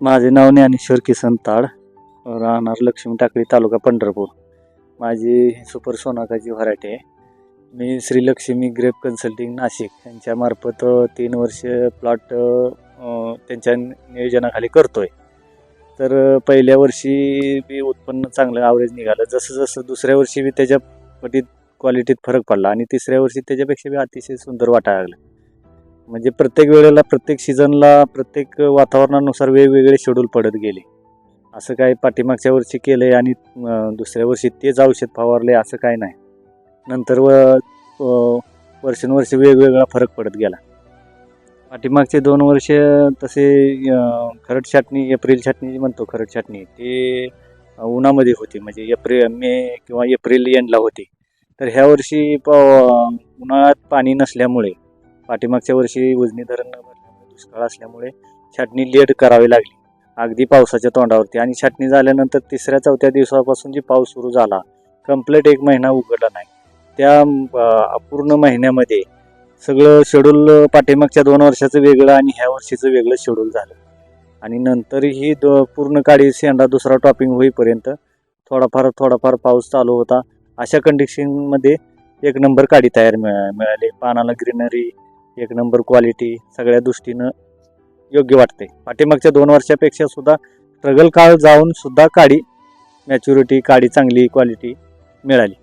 माझे नाव ज्ञानेश्वर किसन ताड. राहणार लक्ष्मी टाकळी तालुका पंढरपूर. माझी सुपर सोनाकाची व्हरायटी आहे. मी श्री लक्ष्मी ग्रेप कन्सल्टिंग नाशिक यांच्यामार्फत तीन वर्ष प्लॉट त्यांच्या नियोजनाखाली करतो आहे तर पहिल्या वर्षी बी उत्पन्न चांगलं आवरेज निघालं. जसं जसं दुसऱ्या वर्षी बी त्याच्या पटीत क्वालिटीत फरक पडला आणि तिसऱ्या वर्षी त्याच्यापेक्षा बी अतिशय सुंदर वाटायला लागलं. म्हणजे प्रत्येक वेळेला प्रत्येक सीझनला प्रत्येक वातावरणानुसार वेगवेगळे शेड्यूल पडत गेले. असं काय पाठीमागच्या वर्षी केलं आहे आणि दुसऱ्या वर्षी तेच औषध फवारले असं काय नाही. नंतर व वर्षानुवर्ष वेगवेगळा फरक पडत गेला. पाठीमागचे दोन वर्ष तसे खरट खरड छाटणी एप्रिल छाटणी जी म्हणतो खरड छाटणी ते उन्हामध्ये होती. म्हणजे एप्रिल मे किंवा एप्रिल एंडला होती. तर ह्या वर्षी प उन्हाळ्यात पाणी नसल्यामुळे पाठीमागच्या वर्षी उजनी धरण न भरल्यामुळे दुष्काळ असल्यामुळे छाटणी लेट करावी लागली. अगदी पावसाच्या तोंडावरती. आणि छाटणी झाल्यानंतर तिसऱ्या चौथ्या दिवसापासून जी पाऊस सुरू झाला कंप्लीट एक महिना उघडला नाही. त्या पूर्ण अपूर्ण महिन्यामध्ये सगळं शेड्यूल पाठीमागच्या दोन वर्षाचं वेगळं आणि ह्या वर्षीचं वेगळं शेड्यूल झालं. आणि नंतरही दो पूर्ण काळी शेंडा दुसरा टॉपिंग होईपर्यंत थोडाफार थोडाफार पाऊस चालू होता. अशा कंडिशनमध्ये एक नंबर काडी तयार मिळा मिळाली. पानाला ग्रीनरी एक नंबर क्वालिटी सगळ्या दृष्टीनं योग्य वाटते. पाठीमागच्या दोन वर्षापेक्षा सुद्धा स्ट्रगल काळ जाऊन सुद्धा काडी मॅच्युरिटी काडी चांगली क्वालिटी मिळाली.